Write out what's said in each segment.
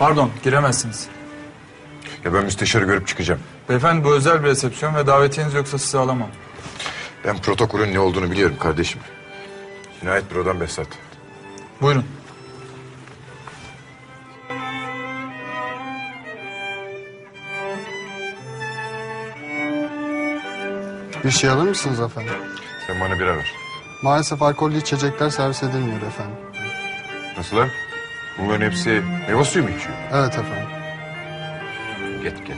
Pardon, giremezsiniz. Ya ben müsteşarı görüp çıkacağım. Beyefendi bu özel bir resepsiyon ve davetiyeniz yoksa sizi alamam. Ben protokolün ne olduğunu biliyorum kardeşim. Cinayet bürodan Behzat. Buyurun. Bir şey alır mısınız efendim? Sen bana bira ver. Maalesef alkollü içecekler servis edilmiyor efendim. Nasıl lan? Bunların hepsi meyve suyu mu içiyor? Evet efendim. Get get.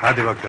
Hadi bakalım.